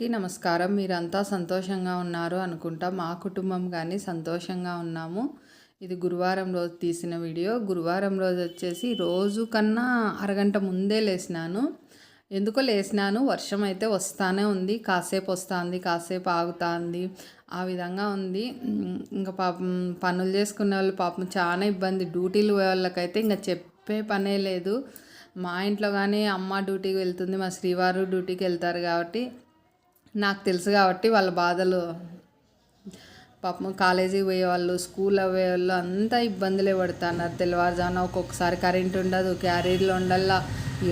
అందరికీ నమస్కారం. మీరంతా సంతోషంగా ఉన్నారు అనుకుంటా మా కుటుంబం కానీ సంతోషంగా ఉన్నాము. ఇది గురువారం రోజు తీసిన వీడియో. గురువారం రోజు వచ్చేసి రోజు కన్నా అరగంట ముందే లేసినాను. ఎందుకో లేసినాను? వర్షం అయితే వస్తానే ఉంది. కాసేపు వస్తుంది కాసేపు ఆగుతుంది. ఆ విధంగా ఉంది. ఇంకా పాపం పనులు చేసుకునే వాళ్ళు పాపం చాలా ఇబ్బంది. డ్యూటీలు పోయే వాళ్ళకైతే ఇంకా చెప్పే పనే లేదు. మా ఇంట్లో కానీ అమ్మ డ్యూటీకి వెళ్తుంది. మా శ్రీవారు డ్యూటీకి వెళ్తారు కాబట్టి నాకు తెలుసు కాబట్టి వాళ్ళ బాధలు. పాపం కాలేజీకి పోయే వాళ్ళు స్కూల్ పోయే వాళ్ళు అంతా ఇబ్బందులే పడుతున్నారు. తెల్లవారుజామున ఒక్కొక్కసారి కరెంట్ ఉండదు క్యారీర్లు ఉండల్లా.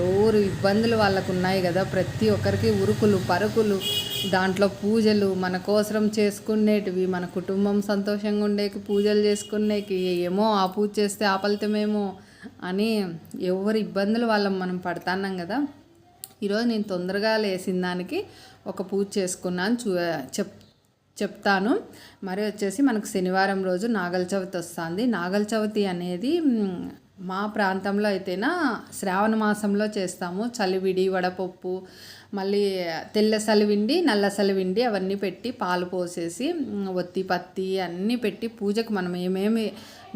ఎవరు ఇబ్బందులు వాళ్ళకు ఉన్నాయి కదా ప్రతి ఒక్కరికి ఉరుకులు పరుకులు దాంట్లో పూజలు మన కోసరం చేసుకునేటివి మన కుటుంబం సంతోషంగా ఉండేకి పూజలు చేసుకునేకి ఏమో ఆ పూజ చేస్తే ఆ ఫలితమేమో అని ఎవరి ఇబ్బందులు వాళ్ళం మనం పడుతున్నాం కదా. ఈరోజు నేను తొందరగా లేసిన దానికి ఒక పూజ చేసుకున్నాను చూ చెప్ చెప్తాను. మరి వచ్చేసి మనకు శనివారం రోజు నాగల చవితి వస్తుంది. నాగల చవితి అనేది మా ప్రాంతంలో అయితేనా శ్రావణ మాసంలో చేస్తాము. చలివిడి వడపప్పు మళ్ళీ తెల్ల సలివిండి నల్ల సలివిండి అవన్నీ పెట్టి పాలు పోసేసి ఒత్తి పత్తి అన్నీ పెట్టి పూజకు మనం ఏమేమి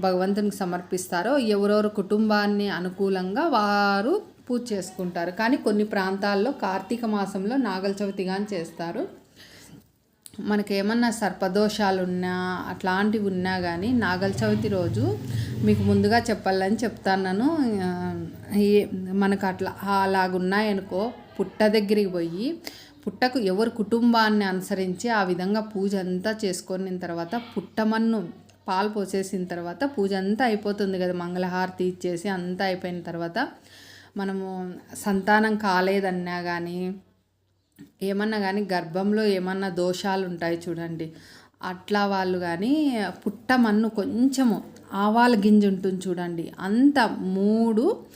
భగవంతునికి సమర్పిస్తారో ఎవరెవరు కుటుంబాన్ని అనుకూలంగా వారు పూజ చేసుకుంటారు. కానీ కొన్ని ప్రాంతాల్లో కార్తీక మాసంలో నాగల చవితి కానీ చేస్తారు. మనకేమన్నా సర్పదోషాలు ఉన్నా అట్లాంటివి ఉన్నా కానీ నాగల చవితి రోజు మీకు ముందుగా చెప్పాలని చెప్తాను మనకు అట్లా అలాగున్నాయనుకో పుట్ట దగ్గరికి పోయి పుట్టకు ఎవరు కుటుంబాన్ని అనుసరించి ఆ విధంగా పూజ అంతా చేసుకొని తర్వాత పుట్టమన్ను పాలు పోసేసిన తర్వాత పూజ అంతా అయిపోతుంది కదా. మంగళహారతి ఇచ్చేసి అంతా అయిపోయిన తర్వాత మనము సంతానం కాలేదన్నా కానీ ఏమన్నా కానీ గర్భంలో ఏమన్నా దోషాలు ఉంటాయి చూడండి. అట్లా వాళ్ళు కానీ పుట్టమన్ను కొంచెము ఆవాల గింజ ఉంటుంది చూడండి. అంత మూడు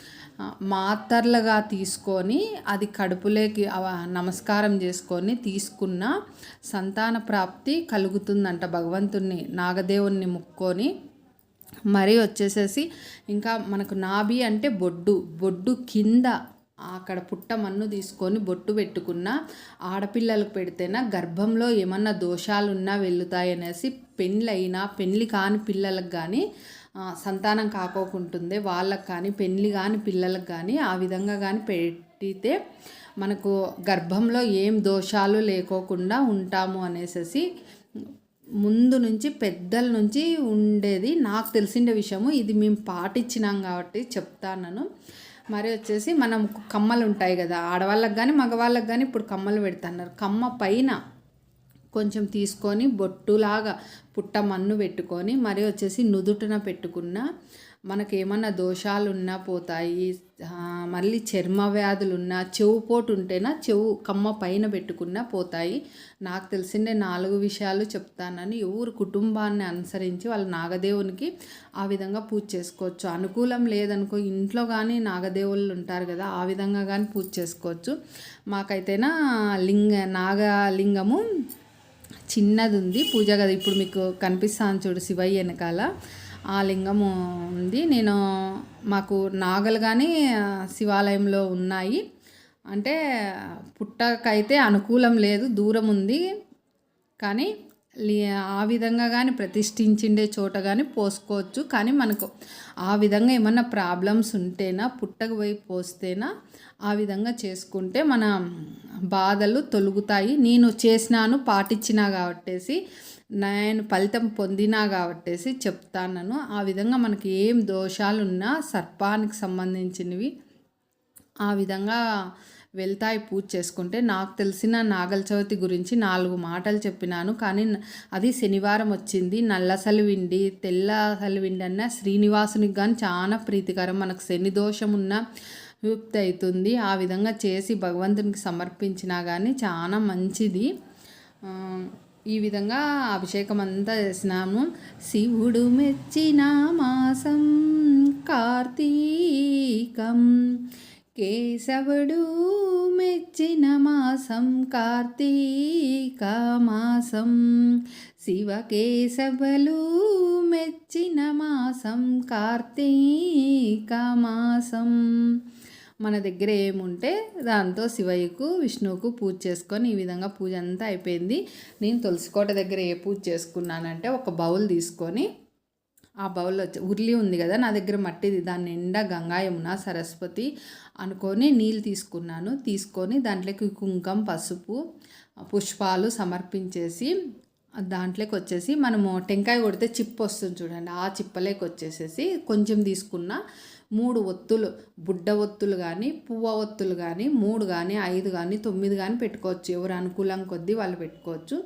మాత్రలుగా తీసుకొని అది కడుపులోకి అవ- నమస్కారం చేసుకొని తీసుకున్న సంతాన ప్రాప్తి కలుగుతుందంట భగవంతుణ్ణి నాగదేవుణ్ణి ముక్కొని. మరి వచ్చేసేసి ఇంకా మనకు నాభి అంటే బొడ్డు బొడ్డు కింద అక్కడ పుట్ట మన్ను తీసుకొని బొట్టు పెట్టుకున్న ఆడపిల్లలకు పెడితేనా గర్భంలో ఏమన్నా దోషాలు ఉన్నా అనేసి పెళ్ళైనా పెళ్ళి కాని పిల్లలకు కానీ సంతానం కాకోకుంటుంది వాళ్ళకి కానీ పెళ్ళి కాని పిల్లలకు కానీ ఆ విధంగా కానీ పెట్టితే మనకు గర్భంలో ఏం దోషాలు లేకోకుండా ఉంటాము అనేసి ముందు నుంచి పెద్దల నుంచి ఉండేది నాకు తెలిసిన విషయము. ఇది మేము పాటించినాం కాబట్టి చెప్తాను మరి వచ్చేసి మనం కమ్మలు ఉంటాయి కదా ఆడవాళ్ళకి కానీ మగవాళ్ళకి కానీ ఇప్పుడు కమ్మలు పెడుతున్నారు కమ్మ పైన కొంచెం తీసుకొని బొట్టులాగా పుట్ట మన్ను పెట్టుకొని మరి వచ్చేసి నుదుటిన పెట్టుకున్న మనకేమన్నా దోషాలున్నా దోషాలు ఉన్నా పోతాయి మళ్ళీ చర్మ వ్యాధులు ఉన్నా చెవు పోటు ఉంటేనా చెవు కమ్మ పైన పెట్టుకున్నా పోతాయి. నాకు తెలిసిందే నాలుగు విషయాలు చెప్తానని ఎవరు కుటుంబాన్ని అనుసరించి వాళ్ళ నాగదేవునికి ఆ విధంగా పూజ చేసుకోవచ్చు. అనుకూలం లేదనుకో ఇంట్లో కానీ నాగదేవుళ్ళు ఉంటారు కదా ఆ విధంగా కానీ పూజ చేసుకోవచ్చు. మాకైతేనా లింగ నాగలింగము చిన్నది ఉంది పూజ గది ఇప్పుడు మీకు కనిపిస్తాను చూడు శివయ్య వెనకాల. ఆ లింగము ఉంది. నేను మాకు నాగలు కానీ శివాలయంలో ఉన్నాయి. అంటే పుట్టకైతే అనుకూలం లేదు దూరం ఉంది. కానీ ఆ విధంగా కానీ ప్రతిష్ఠించిండే చోట కానీ పోసుకోవచ్చు. కానీ మనకు ఆ విధంగా ఏమన్నా ప్రాబ్లమ్స్ ఉంటేనా పుట్టకు పోయి పోస్తేనా ఆ విధంగా చేసుకుంటే మన బాధలు తొలుగుతాయి. నేను చేసినాను పాటించినా కాబట్టేసి నేను ఫలితం పొందినా కాబట్టేసి చెప్తాను ఆ విధంగా మనకి ఏం దోషాలున్నా సర్పానికి సంబంధించినవి ఆ విధంగా వెళ్తాయి పూజ చేసుకుంటే. నాకు తెలిసిన నాగల చవితి గురించి నాలుగు మాటలు చెప్పినాను. కానీ అది శనివారం వచ్చింది. నల్ల సలివిండి తెల్ల సలివిండి అన్న శ్రీనివాసునికి కానీ చాలా ప్రీతికరం. మనకు శని దోషం ఉన్న విముక్తి అవుతుంది. ఆ విధంగా చేసి భగవంతునికి సమర్పించినా కానీ చాలా మంచిది. ఈ విధంగా అభిషేకం అంతా చేసినాము. శివుడు మెచ్చిన మాసం కార్తీకం. కేశవుడు మెచ్చిన మాసం కార్తీక మాసం. శివకేశవులు మెచ్చిన మాసం కార్తీక మాసం. మన దగ్గర ఏముంటే దాంతో శివయ్యకు విష్ణువుకు పూజ చేసుకొని ఈ విధంగా పూజ అంతా అయిపోయింది. నేను తులసికోట దగ్గర ఏ పూజ చేసుకున్నానంటే ఒక బౌల్ తీసుకొని ఆ బౌల్ వచ్చి ఉర్లి ఉంది కదా నా దగ్గర మట్టిది దాని నిండా గంగా యమున సరస్వతి అనుకొని నీళ్ళు తీసుకున్నాను. తీసుకొని దాంట్లోకి కుంకం పసుపు పుష్పాలు సమర్పించేసి దాంట్లోకి వచ్చేసి మనము టెంకాయ కొడితే చిప్ వస్తుంది చూడండి ఆ చిప్పలేకి వచ్చేసేసి కొంచెం తీసుకున్న మూడు ఒత్తులు బుడ్డ ఒత్తులు కానీ పువ్వ ఒత్తులు కానీ మూడు కానీ ఐదు కానీ తొమ్మిది కానీ పెట్టుకోవచ్చు. ఎవరు అనుకూలం కొద్దీ వాళ్ళు పెట్టుకోవచ్చు.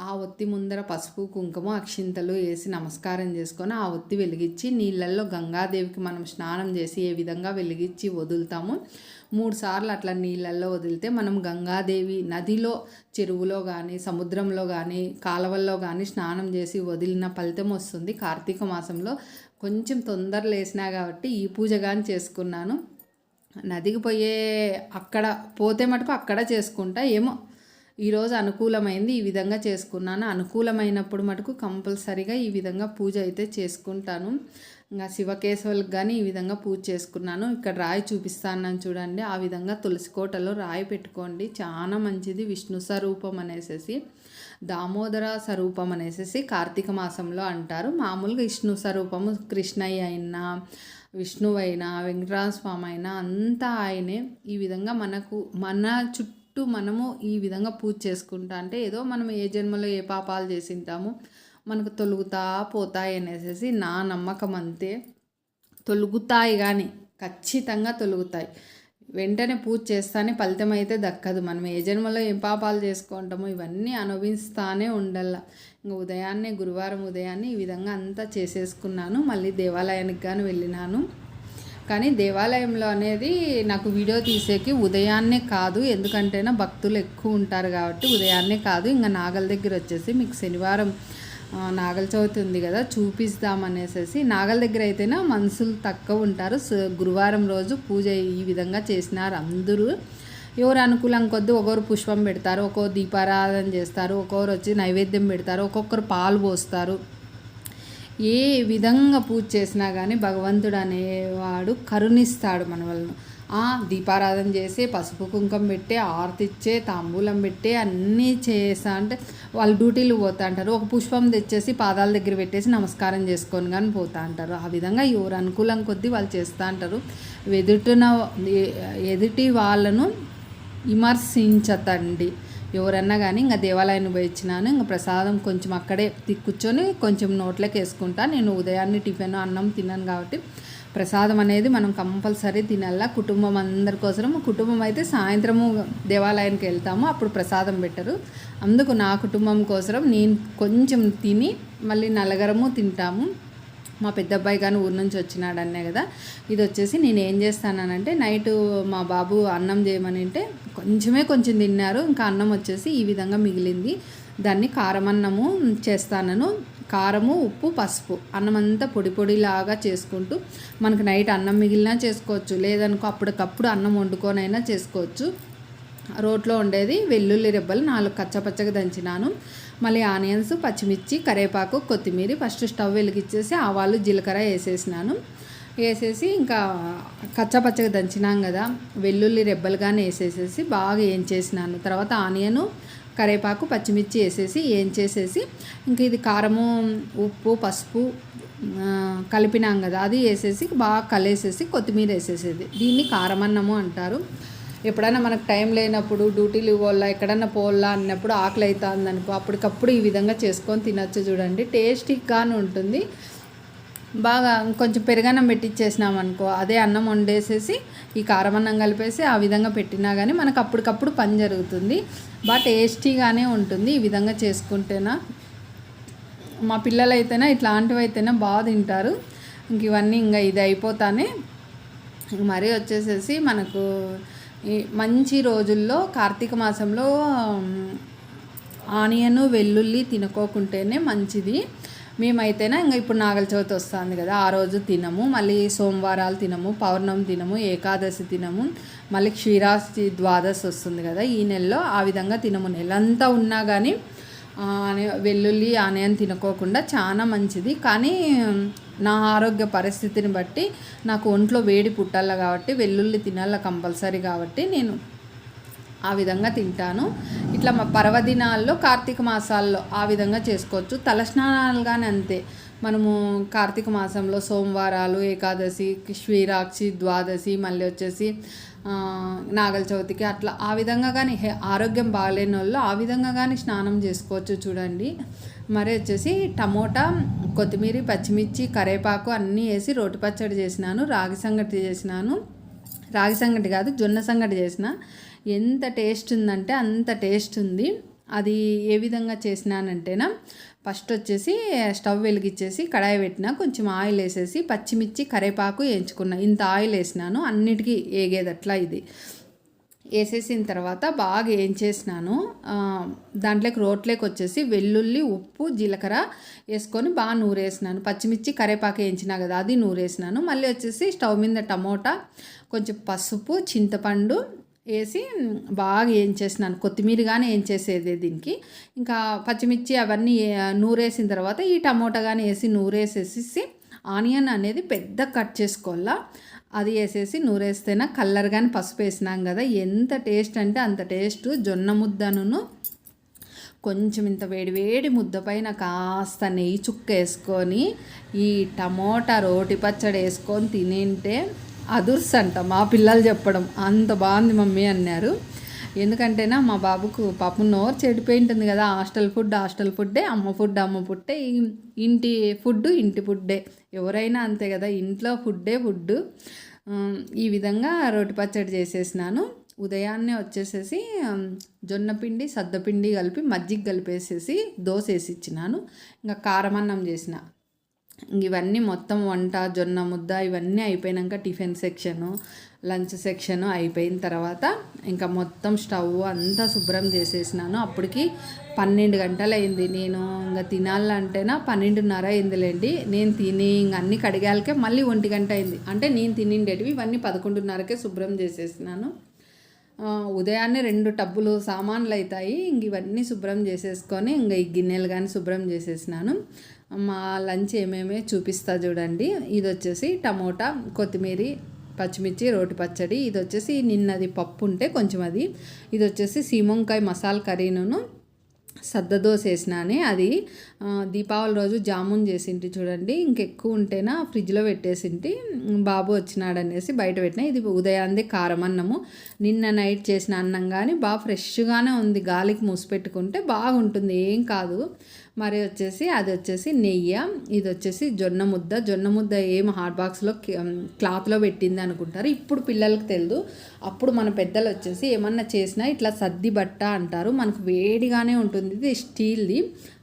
ఆ ఒత్తి ముందర పసుపు కుంకుమ అక్షింతలు వేసి నమస్కారం చేసుకొని ఆ ఒత్తి వెలిగించి నీళ్ళల్లో గంగాదేవికి మనం స్నానం చేసి ఏ విధంగా వెలిగించి వదులుతాము మూడు సార్లు అట్లా నీళ్ళల్లో వదిలితే మనం గంగాదేవి నదిలో చెరువులో కానీ సముద్రంలో కానీ కాలవల్లో కానీ స్నానం చేసి వదిలిన ఫలితం వస్తుంది. కార్తీక మాసంలో కొంచెం తొందర లేసినా కాబట్టి ఈ పూజ కానీ చేసుకున్నాను. నదికి పోయే అక్కడ పోతే మటుకు అక్కడ చేసుకుంటా. ఏమో ఈరోజు అనుకూలమైంది ఈ విధంగా చేసుకున్నాను. అనుకూలమైనప్పుడు మటుకు కంపల్సరిగా ఈ విధంగా పూజ అయితే చేసుకుంటాను. ఇంకా శివకేశవులకు కానీ ఈ విధంగా పూజ చేసుకున్నాను. ఇక్కడ రాయి చూపిస్తాను చూడండి. ఆ విధంగా తులసి కోటలో రాయి పెట్టుకోండి. చాలా మంచిది విష్ణు స్వరూపం అనేసి దామోదర స్వరూపం అనేసి కార్తీక మాసంలో అంటారు. మామూలుగా విష్ణు స్వరూపము కృష్ణయ్య అయినా విష్ణువైనా వెంకటరామ స్వామి అయినా అంతా ఆయనే. ఈ విధంగా మనకు మన చుట్టూ చుట్టూ మనము ఈ విధంగా పూజ చేసుకుంటా అంటే ఏదో మనం ఏ జన్మలో ఏ పాపాలు చేసింటామో మనకు తొలుగుతా పోతాయి అనేసి నా నమ్మకం అంతే. తొలుగుతాయి కానీ ఖచ్చితంగా తొలుగుతాయి. వెంటనే పూజ చేస్తానే ఫలితం అయితే దక్కదు. మనం ఏ జన్మలో ఏం పాపాలు చేసుకుంటామో ఇవన్నీ అనుభవిస్తానే ఉండాల. ఇంకా ఉదయాన్నే గురువారం ఉదయాన్నే ఈ విధంగా అంతా చేసేసుకున్నాను. మళ్ళీ దేవాలయానికి కానీ వెళ్ళినాను. కానీ దేవాలయంలో అనేది నాకు వీడియో తీసేకి ఉదయాన్నే కాదు. ఎందుకంటే భక్తులు ఎక్కువ ఉంటారు కాబట్టి ఉదయాన్నే కాదు. ఇంకా నాగల దగ్గర వచ్చేసి మీకు శనివారం నాగల చవితి ఉంది కదా చూపిస్తామనేసి నాగల దగ్గర అయితేనే మనుషులు తక్కువ ఉంటారు. గురువారం రోజు పూజ ఈ విధంగా చేసినారు అందరూ. ఎవరు అనుకూలం కొద్దీ ఒకరు పుష్పం పెడతారు ఒక్కో దీపారాధన చేస్తారు ఒక్కొక్కరు వచ్చి నైవేద్యం పెడతారు ఒక్కొక్కరు పాలు పోస్తారు. ఏ విధంగా పూజ చేసినా కానీ భగవంతుడు అనేవాడు కరుణిస్తాడు మన వాళ్ళను దీపారాధన చేసి పసుపు కుంకం పెట్టి ఆర్తిచ్చే తాంబూలం పెట్టి అన్నీ చేస్తా అంటే వాళ్ళు డ్యూటీలు పోతా అంటారు. ఒక పుష్పం తెచ్చేసి పాదాల దగ్గర పెట్టేసి నమస్కారం చేసుకొని కానీ పోతా అంటారు. ఆ విధంగా ఎవరు అనుకూలం కొద్దీ వాళ్ళు చేస్తూ అంటారు. ఎదుటిన ఎదుటి వాళ్ళను విమర్శించతండి. ఎవరన్నా కానీ ఇంకా దేవాలయానికి పోయి ఇచ్చినాను ఇంకా ప్రసాదం కొంచెం అక్కడే కూర్చొని కొంచెం నోట్లోకి వేసుకుంటా నేను ఉదయాన్నే టిఫిన్ అన్నం తిన్నాను కాబట్టి ప్రసాదం అనేది మనం కంపల్సరీ తినాల? కుటుంబం అందరి కోసం కుటుంబం అయితే సాయంత్రము దేవాలయానికి వెళ్తాము అప్పుడు ప్రసాదం పెట్టరు. అందుకు నా కుటుంబం కోసం నేను కొంచెం తిని మళ్ళీ నలగరము తింటాము. మా పెద్ద అబ్బాయి కానీ ఊరి నుంచి వచ్చినాడు అన్నే కదా. ఇది వచ్చేసి నేను ఏం చేస్తానంటే నైట్ మా బాబు అన్నం చేయమని అంటే కొంచెమే కొంచెం తిన్నారు. ఇంకా అన్నం వచ్చేసి ఈ విధంగా మిగిలింది. దాన్ని కారమన్నము చేస్తానను. చేస్తాను కారము ఉప్పు పసుపు. అన్నం అంతా పొడి పొడిలాగా చేసుకుంటూ మనకు నైట్ అన్నం మిగిలినా చేసుకోవచ్చు. లేదనుకో అప్పటికప్పుడు అన్నం వండుకొనైనా చేసుకోవచ్చు. రోట్లో ఉండేది వెల్లుల్లి రెబ్బలు నాలుగు కచ్చపచ్చగా దంచినాను. మళ్ళీ ఆనియన్స్ పచ్చిమిర్చి కరివేపాకు కొత్తిమీర ఫస్ట్ స్టవ్ వెలిగించేసి ఆవాలు జీలకర్ర వేసేసినాను. వేసేసి ఇంకా కచ్చపచ్చగా దంచినాం కదా. వెల్లుల్లి రెబ్బలుగానే వేసేసేసి బాగా ఏం చేసినాను. తర్వాత ఆనియను కరివేపాకు పచ్చిమిర్చి వేసేసి ఏం చేసేసి ఇంక ఇది కారము ఉప్పు పసుపు కలిపినాం కదా అది వేసేసి బాగా కలిసేసి కొత్తిమీర వేసేసేది. దీన్ని కారమన్నము అంటారు. ఎప్పుడైనా మనకు టైం లేనప్పుడు డ్యూటీలు ఇవ్వాలా ఎక్కడన్నా పోవాలా అన్నప్పుడు ఆకలి అవుతుంది అనుకో అప్పటికప్పుడు ఈ విధంగా చేసుకొని తినచ్చు చూడండి. టేస్టీగానే ఉంటుంది. బాగా కొంచెం పెరుగన్నం పెట్టించేసినాం అనుకో అదే అన్నం వండేసేసి ఈ కారం అన్నం కలిపేసి ఆ విధంగా పెట్టినా కానీ మనకు అప్పటికప్పుడు పని జరుగుతుంది. బాగా టేస్టీగానే ఉంటుంది ఈ విధంగా చేసుకుంటేనా. మా పిల్లలు అయితేనే ఇట్లాంటివి అయితేనా బాగా తింటారు. ఇంక ఇవన్నీ ఇంకా ఇది అయిపోతానే. మరీ వచ్చేసేసి మనకు ఈ మంచి రోజుల్లో కార్తీక మాసంలో ఆనియను వెల్లుల్లి తినుకోకుంటేనే మంచిది. మేమైతేనే ఇంకా ఇప్పుడు నాగల చవితి వస్తుంది కదా ఆ రోజు తినము మళ్ళీ సోమవారాలు తినము పౌర్ణమి తినము ఏకాదశి తినము మళ్ళీ క్షీరాస్తి ద్వాదశి వస్తుంది కదా ఈ నెలలో ఆ విధంగా తినము. నెలంతా ఉన్నా కానీ వెల్లుల్లి ఆనియన్ తినుకోకుండా చాలా మంచిది. కానీ నా ఆరోగ్య పరిస్థితిని బట్టి నాకు ఒంట్లో వేడి పుట్టాల కాబట్టి వెల్లుల్లి తినాల కంపల్సరీ కాబట్టి నేను ఆ విధంగా తింటాను. ఇట్లా మా పర్వదినాల్లో కార్తీక మాసాల్లో ఆ విధంగా చేసుకోవచ్చు. తలస్నానాలు కానీ అంతే. మనము కార్తీక మాసంలో సోమవారాలు ఏకాదశి శ్రీరాక్షి ద్వాదశి మళ్ళీ వచ్చేసి నాగల చవితికి అట్లా ఆ విధంగా కానీ ఆరోగ్యం బాగాలేని వాళ్ళు ఆ విధంగా కానీ స్నానం చేసుకోవచ్చు చూడండి. మరి వచ్చేసి టమోటా కొత్తిమీర పచ్చిమిర్చి కరేపాకు అన్నీ వేసి రోటి పచ్చడి చేసినాను రాగి సంగటి చేసినాను. రాగి సంగటి కాదు జొన్న సంగటి చేసిన. ఎంత టేస్ట్ ఉందంటే అంత టేస్ట్ ఉంది. అది ఏ విధంగా చేసినానంటేనా ఫస్ట్ వచ్చేసి స్టవ్ వెలిగించేసి కడాయి పెట్టిన కొంచెం ఆయిల్ వేసేసి పచ్చిమిర్చి కరేపాకు వేయించుకున్నా. ఇంత ఆయిల్ వేసినాను అన్నిటికీ ఏగేదట్లా ఇది. వేసేసిన తర్వాత బాగా ఏం చేసినాను దాంట్లోకి రోట్లోకి వచ్చేసి వెల్లుల్లి ఉప్పు జీలకర్ర వేసుకొని బాగా నూరేసినాను. పచ్చిమిర్చి కరేపాకు వేయించినా కదా అది నూరేసినాను. మళ్ళీ వచ్చేసి స్టవ్ మీద టమోటా కొంచెం పసుపు చింతపండు వేసి బాగా ఏం చేసినాను. కొత్తిమీర కానీ ఏం చేసేది దీనికి. ఇంకా పచ్చిమిర్చి అవన్నీ నూరేసిన తర్వాత ఈ టమోటా కానీ వేసి నూరేసేసి ఆనియన్ అనేది పెద్ద కట్ చేసుకోవాలా. అది వేసేసి నూరేస్తేనే కలర్ కానీ పసుపు వేసినాం కదా. ఎంత టేస్ట్ అంటే అంత టేస్ట్. జొన్న ముద్దను కొంచెం ఇంత వేడి వేడి ముద్ద పైన కాస్త నెయ్యి చుక్క వేసుకొని ఈ టమోటా రోటి పచ్చడి వేసుకొని తినింటే అదుర్స్ అంట మా పిల్లలు చెప్పడం. అంత బాగుంది మమ్మీ అన్నారు. ఎందుకంటేనా మా బాబుకు పాపం నోరు చెడిపోయి ఉంటుంది కదా. హాస్టల్ ఫుడ్ హాస్టల్ ఫుడ్డే అమ్మ ఫుడ్ అమ్మ ఫుడ్డే ఇంటి ఫుడ్ ఇంటి ఫుడ్డే ఎవరైనా అంతే కదా ఇంట్లో ఫుడ్డే ఫుడ్ ఈ విధంగా రోటి పచ్చడి చేసేసినాను. ఉదయాన్నే వచ్చేసేసి జొన్న పిండి సద్దపిండి కలిపి మజ్జిగ కలిపేసేసి దోశ వేసి ఇచ్చినాను. ఇంకా కారమన్నం చేసిన. ఇవన్నీ మొత్తం వంట జొన్న ముద్ద ఇవన్నీ అయిపోయినాక టిఫిన్ సెక్షను లంచ్ సెక్షన్ అయిపోయిన తర్వాత ఇంకా మొత్తం స్టవ్ అంతా శుభ్రం చేసేసినాను. అప్పటికి పన్నెండు గంటలు అయింది నేను ఇంకా తినాలంటేనా పన్నెండున్నర అయిందిలేండి. నేను తిని ఇంక అన్ని కడిగాలకే మళ్ళీ ఒంటి గంట అయింది. అంటే నేను తినిండేటివి ఇవన్నీ పదకొండున్నరకే శుభ్రం చేసేసినాను. ఉదయాన్నే రెండు టబ్బులు సామాన్లు అవుతాయి ఇంక ఇవన్నీ శుభ్రం చేసేసుకొని ఇంక ఈ గిన్నెలు కానీ శుభ్రం చేసేసినాను. మా లంచ్ ఏమేమి చూపిస్తా చూడండి. ఇది వచ్చేసి టమోటా కొత్తిమీర పచ్చిమిర్చి రోటి పచ్చడి. ఇది వచ్చేసి నిన్నది పప్పు ఉంటే కొంచెం అది. ఇది వచ్చేసి సీమంకాయ మసాలా కర్రీను సద్దదోశ వేసినానే అది. దీపావళి రోజు జామున్ చేసింటి చూడండి. ఇంకెక్కువ ఉంటేనా ఫ్రిడ్జ్లో పెట్టేసింటి. బాబు వచ్చినాడనేసి బయట పెట్టిన. ఇది ఉదయాన్నే కారం అన్నము. నిన్న నైట్ చేసిన అన్నం కానీ బాగా ఫ్రెష్గానే ఉంది. గాలికి మూసిపెట్టుకుంటే బాగుంటుంది. ఏం కాదు. మరి వచ్చేసి అది వచ్చేసి నెయ్యి ఇది వచ్చేసి జొన్న ముద్ద. జొన్న ముద్ద ఏం హాట్ బాక్స్లో క్లాత్లో పెట్టింది అనుకుంటారు. ఇప్పుడు పిల్లలకు తెలియదు అప్పుడు మన పెద్దలు వచ్చేసి ఏమన్నా చేసినా ఇట్లా సర్ది బట్ట అంటారు. మనకు వేడిగానే ఉంటుంది. ఇది స్టీల్ది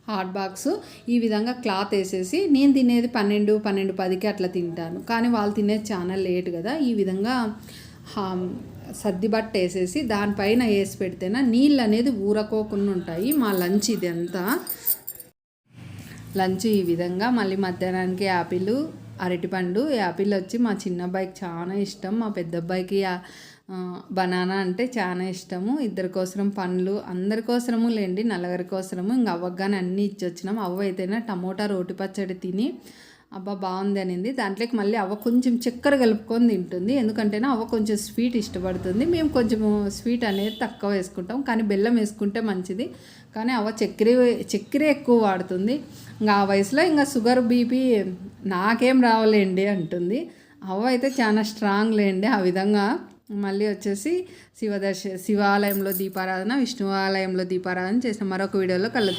హాట్ బాక్స్. ఈ విధంగా క్లాత్ వేసేసి నేను తినేది పన్నెండు పన్నెండు పదికి అట్లా తింటాను. కానీ వాళ్ళు తినేది చాలా లేట్ కదా. ఈ విధంగా సర్ది బట్ట వేసేసి దానిపైన వేసి పెడితేనా నీళ్ళు అనేది ఊరకోకుండా ఉంటాయి. మా లంచ్ ఇది అంతా లంచ్ ఈ విధంగా. మళ్ళీ మధ్యాహ్నానికి యాపిల్ అరటిపండు. యాపిల్ వచ్చి మా చిన్న అబ్బాయికి చాలా ఇష్టం. మా పెద్ద అబ్బాయికి బనానా అంటే చాలా ఇష్టము. ఇద్దరి కోసరం పండ్లు అందరి కోసరము లేండి నలుగురి కోసరము. ఇంక అవ్వగానే అన్నీ ఇచ్చి వచ్చినాం అవ్వ అయితేనే టమోటా రోటి పచ్చడి తిని అబ్బా బాగుంది అనింది. దాంట్లోకి మళ్ళీ అవ్వ కొంచెం చక్కెర కలుపుకొని తింటుంది. ఎందుకంటేనే అవ్వ కొంచెం స్వీట్ ఇష్టపడుతుంది. మేము కొంచెం స్వీట్ అనేది తక్కువ వేసుకుంటాం. కానీ బెల్లం వేసుకుంటే మంచిది. కానీ అవ్వ చక్కెర చక్కెర ఎక్కువ వాడుతుంది. ఇంకా ఆ వయసులో ఇంకా షుగర్ బీపీ నాకేం రావాలేండి అంటుంది. అవ్వ అయితే చాలా స్ట్రాంగ్ లేండి. ఆ విధంగా మళ్ళీ వచ్చేసి శివదర్శ శివాలయంలో దీపారాధన విష్ణు ఆలయంలో దీపారాధన చేసిన మరొక వీడియోలో కలుద్దాం.